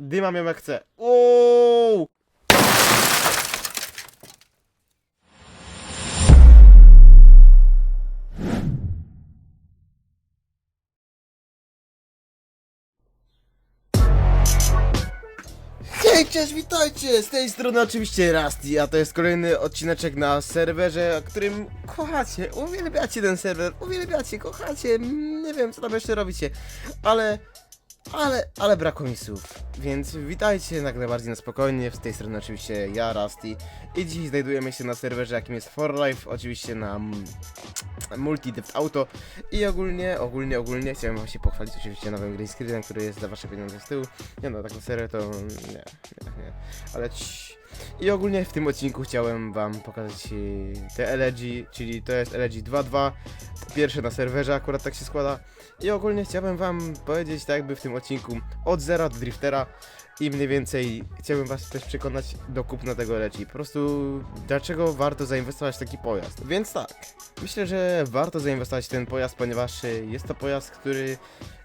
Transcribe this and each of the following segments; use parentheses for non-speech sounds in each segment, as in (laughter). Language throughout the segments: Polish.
Dymam ją jak chcę. Uuu! Hej, cześć, witajcie! Z tej strony oczywiście Rusty, a to jest kolejny odcineczek na serwerze, którym kochacie, uwielbiacie ten serwer, uwielbiacie, kochacie, mm, nie wiem co tam jeszcze robicie, ale, ale, ale brakło mi słów, więc witajcie jak najbardziej na spokojnie, z tej strony oczywiście ja, Rusty. I dziś znajdujemy się na serwerze jakim jest For Life, oczywiście na mm, Multi Depth Auto. I ogólnie, ogólnie, ogólnie chciałem wam się pochwalić oczywiście nowym green screenem, który jest za wasze pieniądze z tyłu, nie no, tak na serio to nie, nie, nie. Ale ci... I ogólnie w tym odcinku chciałem wam pokazać e, te LG, czyli to jest LG 2.2, pierwsze na serwerze, akurat tak się składa. I ogólnie chciałbym wam powiedzieć tak jakby w tym odcinku od zera do driftera i mniej więcej chciałbym was też przekonać do kupna tego LG. Po prostu dlaczego warto zainwestować w taki pojazd. Więc tak, myślę, że warto zainwestować w ten pojazd, ponieważ e, jest to pojazd, który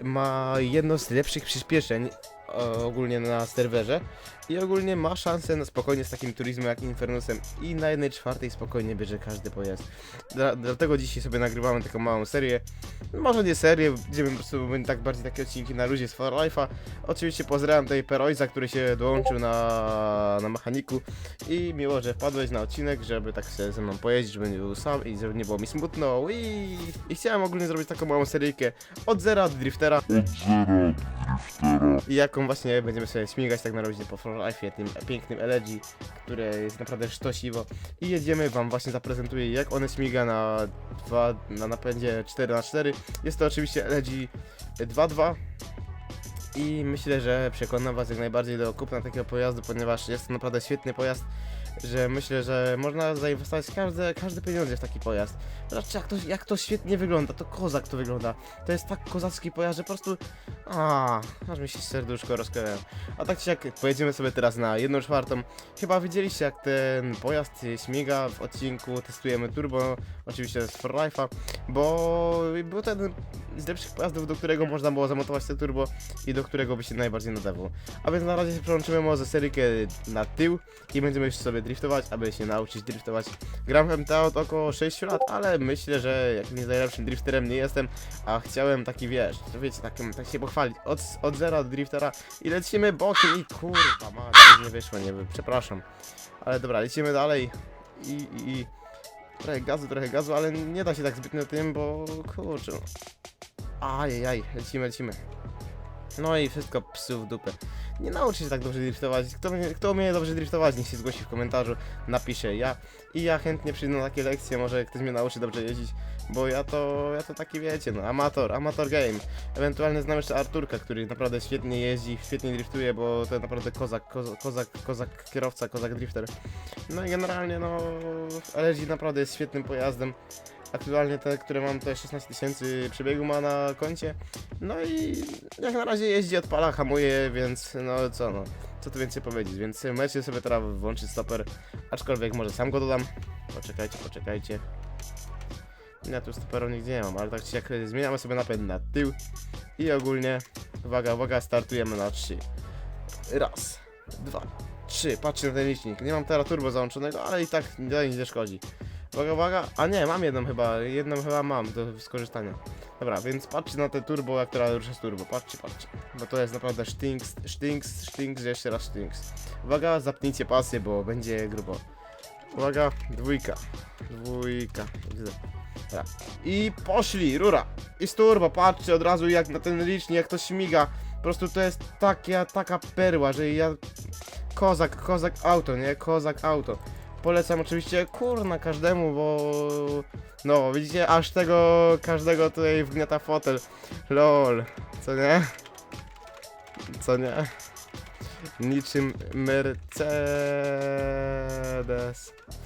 ma jedno z lepszych przyspieszeń e, ogólnie na serwerze i ogólnie ma szansę na spokojnie z takim turizmem jak Infernusem i na jednej czwartej spokojnie bierze każdy pojazd. Dla, dlatego dzisiaj sobie nagrywamy taką małą serię. Może nie serię, gdzie bym po prostu tak bardziej takie odcinki na luzie z For Life'a. Oczywiście pozdrawiam tutaj Peroiza, który się dołączył na, na mechaniku i miło, że wpadłeś na odcinek, żeby tak się ze mną pojeździć, żeby nie był sam i żeby nie było mi smutno i, i chciałem ogólnie zrobić taką małą seryjkę od zera do driftera i jaką właśnie będziemy sobie śmigać tak na razie po For Life'ie, tym pięknym LG, które jest naprawdę sztosiwo. I jedziemy, wam właśnie zaprezentuję jak one śmiga na, dwa, na napędzie 4x4. Jest to oczywiście LG 2.2 i myślę, że przekonam was jak najbardziej do kupna takiego pojazdu, ponieważ jest to naprawdę świetny pojazd, że myślę, że można zainwestować każde, każde pieniądze w taki pojazd. Zobaczcie jak to, jak to świetnie wygląda, to kozak to wygląda. To jest tak kozacki pojazd, że po prostu... A, aż mi się serduszko rozkleja. A tak czy jak pojedziemy sobie teraz na 1 czwartą. Chyba widzieliście jak ten pojazd śmiga w odcinku, testujemy turbo, oczywiście z For Life'a, bo był to jeden z lepszych pojazdów, do którego można było zamontować te turbo i do którego by się najbardziej nadawał. A więc na razie się przełączymy może seryjkę na tył i będziemy już sobie driftować, aby się nauczyć driftować. Gram w MTA od około 6 lat, ale myślę, że jakimś najlepszym drifterem nie jestem, a chciałem taki wiesz, wiecie, takim, tak się pochwalić, od, od zera do driftera i lecimy bokiem i kurwa mać, nie wyszło, nie wy, przepraszam. Ale dobra, lecimy dalej i, i, i trochę gazu, trochę gazu, ale nie da się tak zbytnio tym, bo kurczę. Ajajaj, lecimy, lecimy. No i wszystko psu w dupę. Nie nauczy się tak dobrze driftować. Kto, kto umie dobrze driftować, niech się zgłosi w komentarzu, napisze ja. I ja chętnie przyjdę na takie lekcje, może ktoś mnie nauczy dobrze jeździć, bo ja to, ja to taki wiecie, no, amator, amator game. Ewentualnie znam jeszcze Arturka, który naprawdę świetnie jeździ, świetnie driftuje, bo to naprawdę kozak, kozak, kozak, kozak kierowca, kozak drifter. No i generalnie, no, LG naprawdę jest świetnym pojazdem. Aktualnie te, które mam, to 16 tysięcy przebiegu ma na koncie. No i jak na razie jeździ, odpala, hamuje, więc no co no, co tu więcej powiedzieć, więc możecie sobie teraz włączyć stoper, aczkolwiek może sam go dodam. Poczekajcie, poczekajcie. Ja tu stoperu nigdzie nie mam, ale tak czy jak zmieniamy sobie napęd na tył i ogólnie, uwaga, uwaga, startujemy na 3. Raz, dwa, trzy, patrzcie na ten licznik. Nie mam teraz turbo załączonego, ale i tak dalej nie szkodzi. Uwaga, uwaga, a nie, mam jedną chyba, jedną chyba mam do skorzystania. Dobra, więc patrzcie na te turbo, jak teraz rusza z turbo, patrzcie, patrzcie. Bo to jest naprawdę sztinks, sztinks, sztinks, jeszcze raz sztinks. Uwaga, zapnijcie pasy, bo będzie grubo. Uwaga, dwójka, dwójka, widzę. Dobra. I poszli, rura. I z turbo, patrzcie od razu jak na ten licznik, jak to śmiga. Po prostu to jest taka, taka perła, że ja... Kozak, kozak auto, nie? Kozak auto. Polecam oczywiście kurna każdemu, bo no widzicie, aż tego każdego tutaj wgniata fotel. LOL, co nie? Co nie? Niczym Mercedes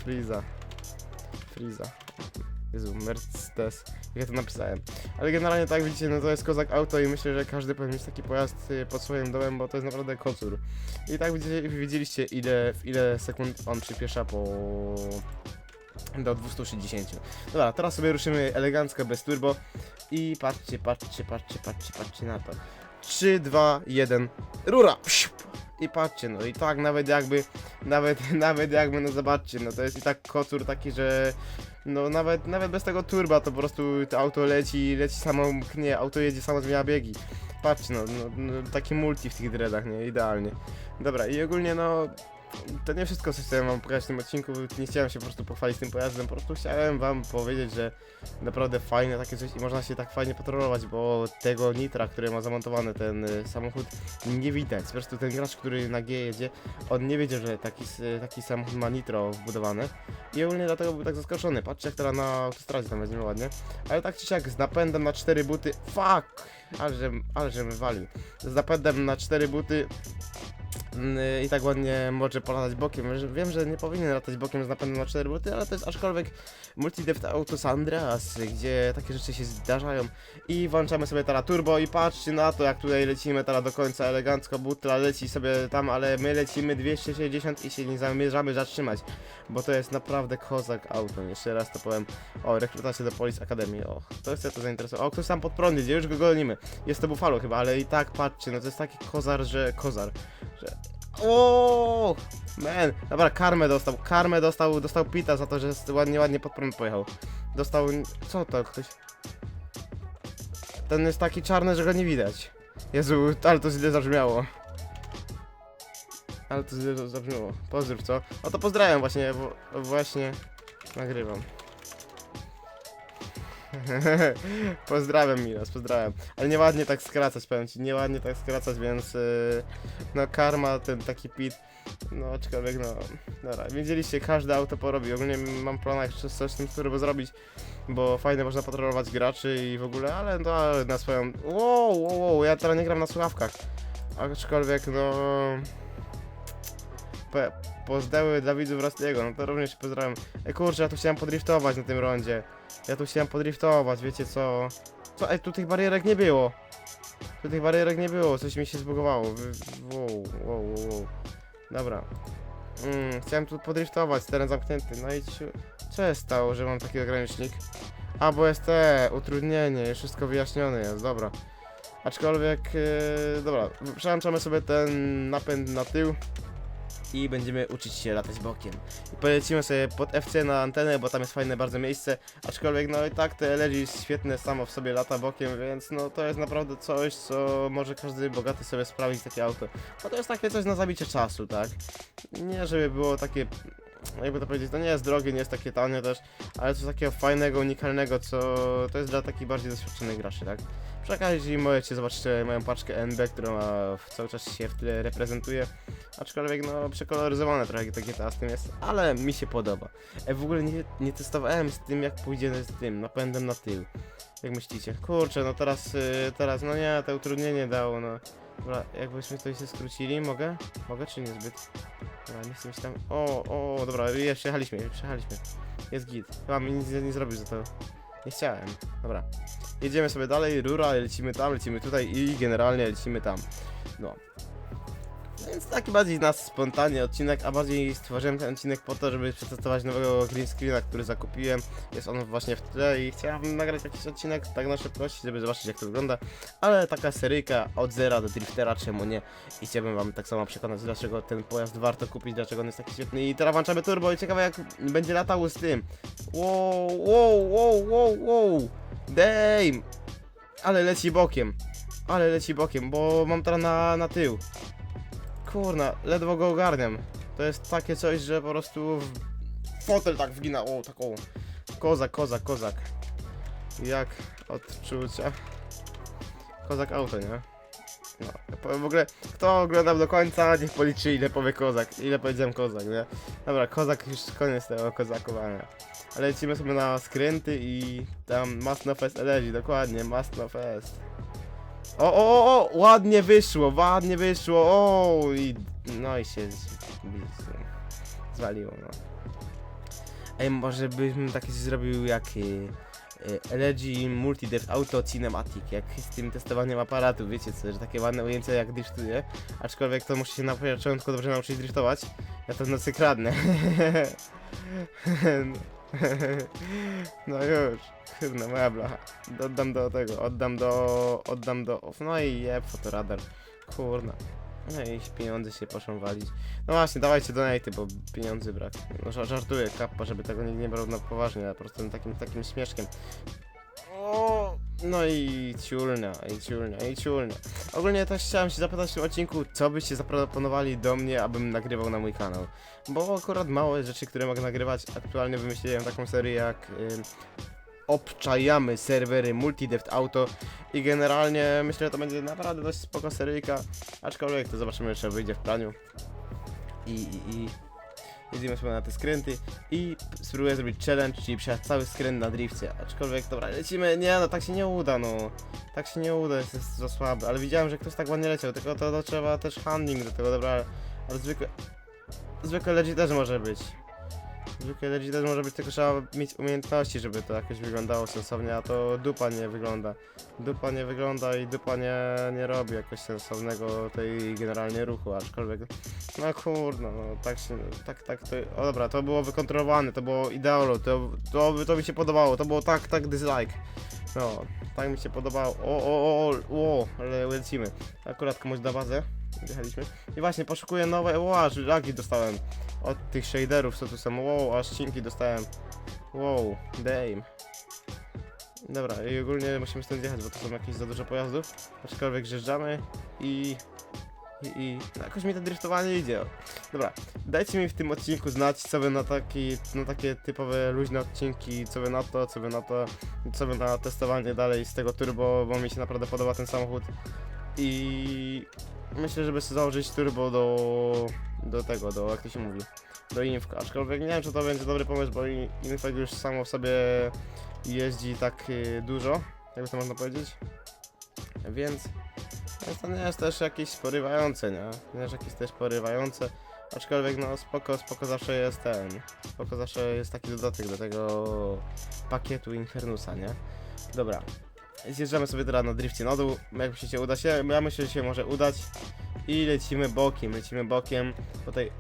Friza. Friza. Jezu, Mercedes. Jak ja to napisałem. Ale generalnie tak widzicie, no to jest kozak auto i myślę, że każdy powinien mieć taki pojazd y, pod swoim domem, bo to jest naprawdę kocur. I tak widzicie, widzieliście ile, w ile sekund on przyspiesza po... do 260. Dobra, teraz sobie ruszymy elegancko, bez turbo i patrzcie, patrzcie, patrzcie, patrzcie, patrzcie na to. 3, 2, 1, rura! I patrzcie, no i tak nawet jakby, nawet, (laughs) nawet jakby, no zobaczcie, no to jest i tak kocur taki, że no nawet, nawet bez tego turba to po prostu to auto leci, leci samo, nie, auto jedzie, samo zmienia biegi. Patrzcie, no, no, no taki multi w tych dreadach, nie, idealnie. Dobra, i ogólnie no, to nie wszystko, co chciałem wam pokazać w tym odcinku, nie chciałem się po prostu pochwalić tym pojazdem, po prostu chciałem wam powiedzieć, że naprawdę fajne takie coś i można się tak fajnie patrolować, bo tego nitra, który ma zamontowany ten y, samochód, nie widać. Po prostu ten gracz, który na G jedzie, on nie wiedział, że taki, taki samochód ma nitro wbudowane i ogólnie dlatego był tak zaskoczony. Patrzcie, jak teraz na autostradzie tam weźmiemy ładnie. Ale tak czy siak, z napędem na 4 buty, fuck! Ale że, ale walił. Z napędem na 4 buty i tak ładnie może polatać bokiem. Wiem, że nie powinien latać bokiem z napędem na 4 buty, ale to jest aczkolwiek Multideft Autos Andreas, gdzie takie rzeczy się zdarzają. I włączamy sobie teraz turbo i patrzcie na to, jak tutaj lecimy teraz do końca elegancko. Butla leci sobie tam, ale my lecimy 260 i się nie zamierzamy zatrzymać, bo to jest naprawdę kozak auto. Jeszcze raz to powiem. O, rekrutacja do Police Academy. O, to jest to zainteresował. O, ktoś tam pod prąd jedzie, już go gonimy. Jest to Buffalo chyba, ale i tak patrzcie, no to jest taki kozar, że kozar. O, man, dobra, karmę dostał, karmę dostał, dostał pita za to, że ładnie, ładnie pod prąd pojechał. Dostał, co to, ktoś... Ten jest taki czarny, że go nie widać. Jezu, ale to źle zabrzmiało. Ale to źle zabrzmiało. Pozdrów, co? No to pozdrawiam właśnie, bo właśnie nagrywam. (laughs) pozdrawiam Miros, pozdrawiam. Ale nieładnie tak skracać, powiem ci, nieładnie tak skracać, więc yy, no karma, ten taki pit, no aczkolwiek no, dobra, widzieliście, każde auto porobi, ogólnie mam plan jak coś z tym turbo zrobić, bo fajnie można patrolować graczy i w ogóle, ale no na swoją, wow, wow, wow, ja teraz nie gram na słuchawkach, aczkolwiek no... Pe, dla widzów Rostiego, no to również pozdrawiam. Ej kurczę, ja tu chciałem podriftować na tym rondzie. Ja tu chciałem podriftować, wiecie co? Co? Ej, tu tych barierek nie było. Tu tych barierek nie było, coś mi się zbugowało. Wow, wow, wow. Dobra. Mm, chciałem tu podriftować, teren zamknięty. No i co jest stało, że mam taki ogranicznik? A, bo jest te, utrudnienie, już wszystko wyjaśnione jest, dobra. Aczkolwiek, yy, dobra, przełączamy sobie ten napęd na tył i będziemy uczyć się latać bokiem. I polecimy sobie pod FC na antenę, bo tam jest fajne bardzo miejsce, aczkolwiek no i tak te jest świetne samo w sobie lata bokiem, więc no to jest naprawdę coś, co może każdy bogaty sobie sprawić takie auto. No to jest takie coś na zabicie czasu, tak? Nie żeby było takie, jakby to powiedzieć, to nie jest drogie, nie jest takie tanie też, ale coś takiego fajnego, unikalnego, co to jest dla takich bardziej doświadczonych graczy, tak? Przy okazji możecie zobaczyć moją paczkę NB, która cały czas się w tle reprezentuje. Aczkolwiek no przekoloryzowane trochę to GTA z tym jest, ale mi się podoba. E, w ogóle nie, nie testowałem z tym jak pójdzie z tym napędem na tył. Jak myślicie? Kurczę, no teraz, y, teraz, no nie, to utrudnienie dało, no. Dobra, jakbyśmy coś skrócili, mogę? Mogę czy niezbyt? Dobra, nie tam... O, o, dobra, jeszcze przejechaliśmy, przejechaliśmy. Jest git. Chyba mi nic nie zrobił za to. Nie chciałem. Dobra. Jedziemy sobie dalej, rura, lecimy tam, lecimy tutaj i generalnie lecimy tam. No. Więc taki bardziej nas spontaniczny odcinek, a bardziej stworzyłem ten odcinek po to, żeby przetestować nowego green screena, który zakupiłem. Jest on właśnie w tle i chciałem nagrać jakiś odcinek tak na szybkości, żeby zobaczyć jak to wygląda. Ale taka seryjka od zera do driftera, czemu nie? I chciałbym wam tak samo przekonać, dlaczego ten pojazd warto kupić, dlaczego on jest taki świetny. I teraz włączamy turbo i ciekawe jak będzie latał z tym. Wow, wow, wow, wow, wow. Damn! Ale leci bokiem. Ale leci bokiem, bo mam teraz na, na tył. Kurna, ledwo go ogarniam. To jest takie coś, że po prostu w... fotel tak wgina. O, taką. Kozak, kozak, kozak. Jak odczucia? Kozak auto, nie? No, powiem w ogóle, kto oglądał do końca, niech policzy ile powie kozak, ile powiedziałem kozak, nie? Dobra, kozak już koniec tego kozakowania. Ale lecimy sobie na skręty i tam Must No Fest LG, dokładnie, Must No Fest. O, o, o, ładnie wyszło, ładnie wyszło, o i no i się zwaliło, no. Ej, może bym taki zrobił jak y, y, LG Multidev Auto Cinematic, jak z tym testowaniem aparatu, wiecie co, że takie ładne ujęcia jak driftuje, aczkolwiek to muszę się na początku dobrze nauczyć driftować, ja to w nocy kradnę. (laughs) No już, chyba blacha. Oddam do tego, oddam do, oddam do, no i jeb, fotoradar. Kurna. No i pieniądze się poszą walić. No właśnie, dawajcie donaty, bo pieniędzy brak. No ża- żartuję, kappa, żeby tego nikt nie brał na poważnie, a po prostu takim, takim śmieszkiem. No i ciulnia, i ciulnia, i ciulnia. Ogólnie też chciałem się zapytać w tym odcinku, co byście zaproponowali do mnie, abym nagrywał na mój kanał. Bo akurat małe rzeczy, które mogę nagrywać, aktualnie wymyśliłem taką serię jak ym, obczajamy serwery Multideft Auto i generalnie myślę, że to będzie naprawdę dość spoko seryjka, aczkolwiek to zobaczymy jeszcze wyjdzie w praniu. I, i, i jedziemy sobie na te skręty i spróbuję zrobić challenge, czyli przejechać cały skręt na drifcie, aczkolwiek dobra, lecimy, nie no tak się nie uda no, tak się nie uda, jest, jest za słaby, ale widziałem, że ktoś tak ładnie leciał, tylko to, to trzeba też handling do tego, dobra, ale, zwykle, zwykle legit też może być. Zwykle legit też może być, tylko trzeba mieć umiejętności, żeby to jakoś wyglądało sensownie, a to dupa nie wygląda. Dupa nie wygląda i dupa nie, nie robi jakoś sensownego tej generalnie ruchu, aczkolwiek no kurde, no tak się, tak, tak, to, o dobra, to było wykontrolowane, to było ideolo, to, to, to mi się podobało, to było tak, tak dislike. No, tak mi się podobało, o, o, o, o, ale lecimy. Akurat komuś da bazę, wjechaliśmy. I właśnie, poszukuję nowe, o, aż lagi dostałem od tych shaderów, co tu są, wow, aż cinki dostałem. Wow, damn. Dobra, i ogólnie musimy stąd jechać, bo to są jakieś za dużo pojazdów. Aczkolwiek zjeżdżamy i... I, i no jakoś mi to driftowanie idzie. Dobra, dajcie mi w tym odcinku znać, co wy na, taki, na takie typowe luźne odcinki, co wy na to, co wy na to, co wy na testowanie dalej z tego turbo, bo mi się naprawdę podoba ten samochód. I myślę, żeby sobie założyć turbo do, do tego, do, jak to się mówi, do Infka. Aczkolwiek nie wiem, czy to będzie dobry pomysł, bo Infek już samo w sobie jeździ tak y, dużo, jakby to można powiedzieć. Więc więc to nie jest też jakieś porywające, nie? Nie jest jakieś też porywające. Aczkolwiek no spoko, spoko zawsze jest ten. Spoko zawsze jest taki dodatek do tego pakietu Infernusa, nie? Dobra. Zjeżdżamy sobie teraz na drifcie na dół. Jak myślicie, uda się? Ja myślę, że się może udać. I lecimy bokiem, lecimy bokiem. Tutaj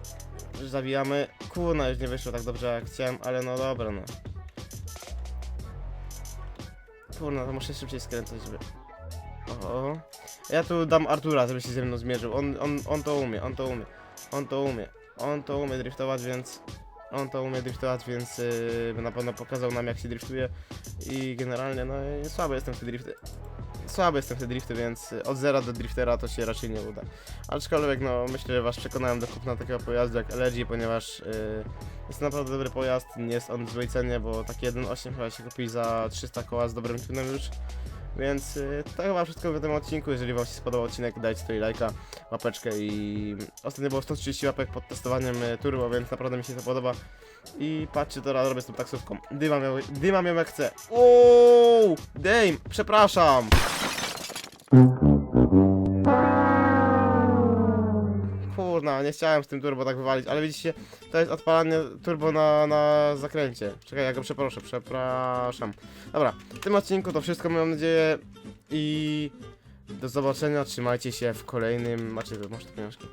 zawijamy. Kurna, już nie wyszło tak dobrze jak chciałem, ale no dobra, no. Kurna, to muszę szybciej skręcać, żeby... O, ja tu dam Artura, żeby się ze mną zmierzył. On, on, on to umie, on to umie. On to umie. On to umie driftować, więc... On to umie driftować, więc yy, na pewno pokazał nam jak się driftuje. I generalnie, no słaby jestem w te drifty. Słaby jestem w te drifty, więc y, od zera do driftera to się raczej nie uda. Aczkolwiek, no myślę, że was przekonałem do kupna takiego pojazdu jak LG, ponieważ yy, jest to naprawdę dobry pojazd. Nie jest on w złej cenie, bo taki 1.8 chyba się kupi za 300 koła z dobrym tunem już. Więc y, to chyba wszystko w tym odcinku. Jeżeli Wam się spodobał odcinek, dajcie tutaj lajka, łapeczkę i ostatnio było 130 łapek pod testowaniem y, turbo, więc naprawdę mi się to podoba. I patrzcie, teraz robię z tą taksówką. Dyma miał, dyma miał jak chcę. Ooo, dame, przepraszam. Kurna, nie chciałem z tym turbo tak wywalić, ale widzicie, to jest odpalanie turbo na, na zakręcie. Czekaj, ja go przeproszę, przepraszam. Dobra, w tym odcinku to wszystko mam nadzieję i do zobaczenia, trzymajcie się w kolejnym, macie, masz te pieniążki.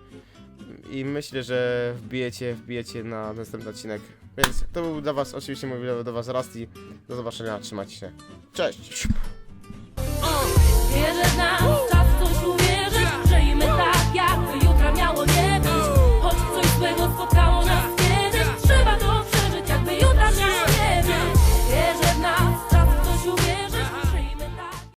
I myślę, że wbijecie, wbijecie na następny odcinek. Więc to był dla was, oczywiście mówię do was Rusty. Do zobaczenia, trzymajcie się. Cześć!